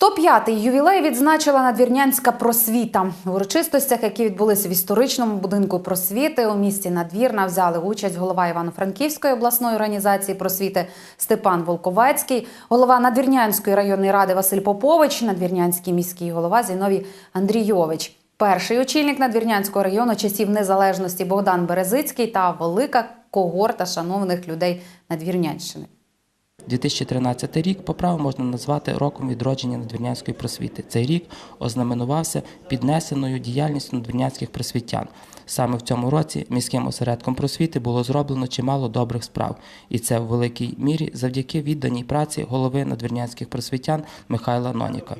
105-й ювілей відзначила надвірнянська просвіта. В урочистостях, які відбулися в історичному будинку просвіти у місті Надвірна, взяли участь голова Івано-Франківської обласної організації просвіти Степан Волковецький, голова Надвірнянської районної ради Василь Попович, надвірнянський міський голова Зіновій Андрійович. Перший очільник Надвірнянського району часів незалежності Богдан Березицький та велика когорта шановних людей Надвірнянщини. 2013 рік по праву можна назвати роком відродження надвірнянської просвіти. Цей рік ознаменувався піднесеною діяльністю надвірнянських просвітян. Саме в цьому році міським осередком просвіти було зроблено чимало добрих справ, і це в великій мірі завдяки відданій праці голови надвірнянських просвітян Михайла Ноніка.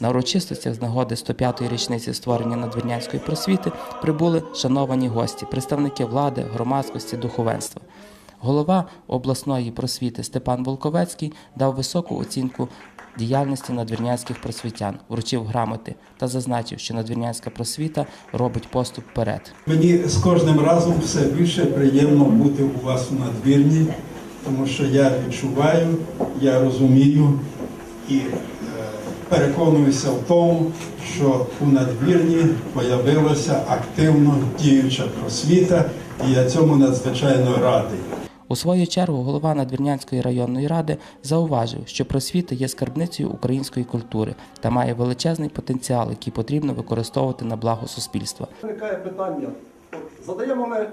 На урочистостях з нагоди 105-ї річниці створення надвірнянської просвіти прибули шановані гості, представники влади, громадськості, духовенства. Голова обласної просвіти Степан Волковецький дав високу оцінку діяльності надвірнянських просвітян, вручив грамоти та зазначив, що надвірнянська просвіта робить поступ вперед. Мені з кожним разом все більше приємно бути у вас у надвірні, тому що я відчуваю, я розумію і е, переконуюся в тому, що у надвірні появилася активно діюча просвіта, і я цьому надзвичайно радий. У свою чергу голова Надвірнянської районної ради зауважив, що просвіта є скарбницею української культури та має величезний потенціал, який потрібно використовувати на благо суспільства. Виникає питання, задаємо ми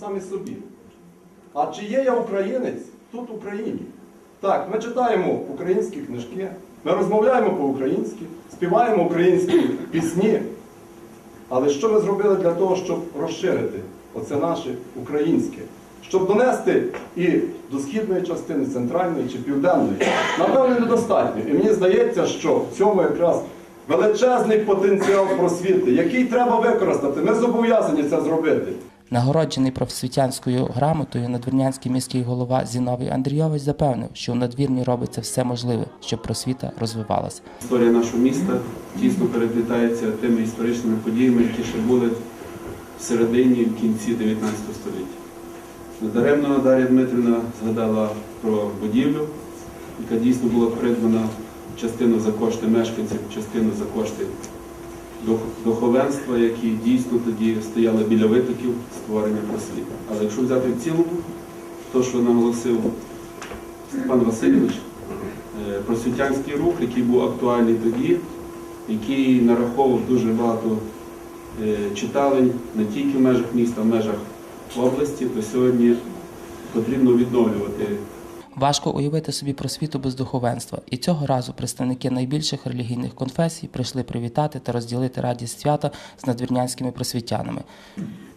самі собі. А чи є я українець тут в Україні? Так, ми читаємо українські книжки, ми розмовляємо по-українськи, співаємо українські пісні. Але що ми зробили для того, щоб розширити оце наше українське? Щоб донести і до східної частини, центральної чи південної, напевно, недостатньо. І мені здається, що в цьому якраз величезний потенціал просвіти, який треба використати. Ми зобов'язані це зробити. Нагороджений просвітянською грамотою надвірнянський міський голова Зіновій Андрійович запевнив, що у надвірні робиться все можливе, щоб просвіта розвивалася. Історія нашого міста тісно переплітається тими історичними подіями, які ще були в середині в кінці 19 століття. Недаремно Дар'я Дмитрівна згадала про будівлю, яка дійсно була придбана частину за кошти мешканців, частину за кошти духовенства, які дійсно тоді стояли біля витоків створення просвіти. Але якщо взяти в цілому, то, що наголосив Степан Васильович, е, просвітянський рух, який був актуальний тоді, який нараховував дуже багато е, читалень не тільки в межах міста, а в межах області, то сьогодні потрібно відновлювати Важко уявити собі просвіту без духовенства, і цього разу представники найбільших релігійних конфесій прийшли привітати та розділити радість свята з надвірнянськими просвітянами.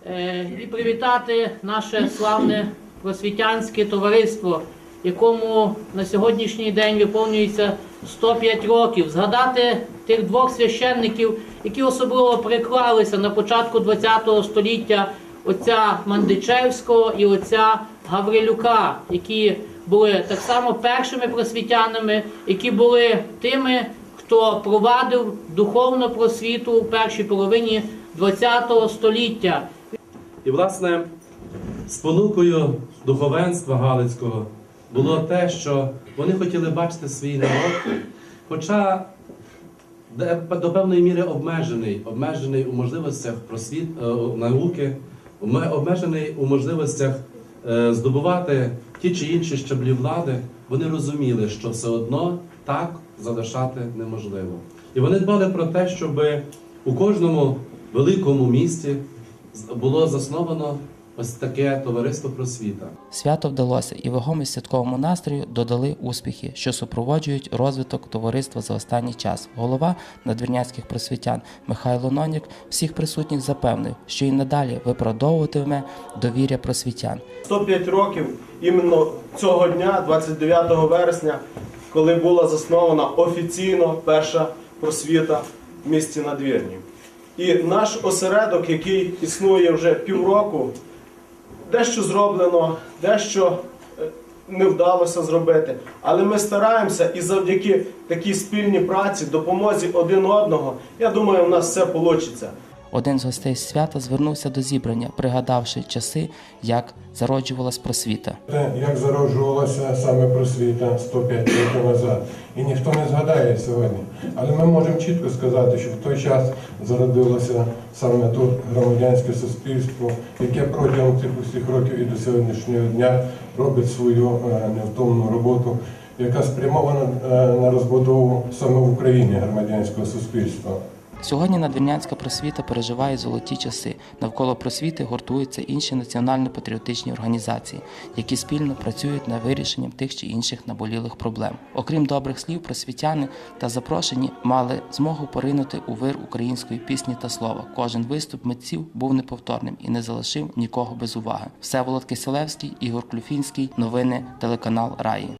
Е, і привітати наше славне просвітянське товариство, якому на сьогоднішній день виповнюється 105 років. Згадати тих двох священників, які особливо приклалися на початку ХХ століття отця Мандичевського і отця Гаврилюка, які були так само першими просвітянами, які були тими, хто провадив духовну просвіту у першій половині ХХ століття. І, власне, спонукою духовенства Галицького було те, що вони хотіли бачити свій народ, хоча до певної міри обмежений, обмежений у можливостях просвіт, е, науки, обмежений у можливостях е, здобувати ті чи інші щаблі влади, вони розуміли, що все одно так залишати неможливо. І вони дбали про те, щоб у кожному великому місті було засновано ось таке товариство просвіта. Свято вдалося, і вагомість святковому настрою додали успіхи, що супроводжують розвиток товариства за останній час. Голова надвірнянських просвітян Михайло Нонік всіх присутніх запевнив, що і надалі виправдовуватиме довір'я просвітян. 105 років іменно цього дня, 29 вересня, коли була заснована офіційно перша просвіта в місті Надвірні. І наш осередок, який існує вже півроку, дещо зроблено, дещо е, не вдалося зробити. Але ми стараємося і завдяки такій спільній праці, допомозі один одного, я думаю, у нас все вийде. Один з гостей свята звернувся до зібрання, пригадавши часи, як зароджувалась просвіта. Те, як зароджувалася саме просвіта 105 років назад. І ніхто не згадає сьогодні. Але ми можемо чітко сказати, що в той час зародилося саме тут громадянське суспільство, яке протягом цих усіх років і до сьогоднішнього дня робить свою е, невтомну роботу, яка спрямована е, на розбудову саме в Україні громадянського суспільства. Сьогодні надвірнянська просвіта переживає золоті часи. Навколо просвіти гуртуються інші національно-патріотичні організації, які спільно працюють над вирішенням тих чи інших наболілих проблем. Окрім добрих слів, просвітяни та запрошені мали змогу поринути у вир української пісні та слова. Кожен виступ митців був неповторним і не залишив нікого без уваги. Всеволод Киселевський, Ігор Клюфінський, новини телеканал Раї.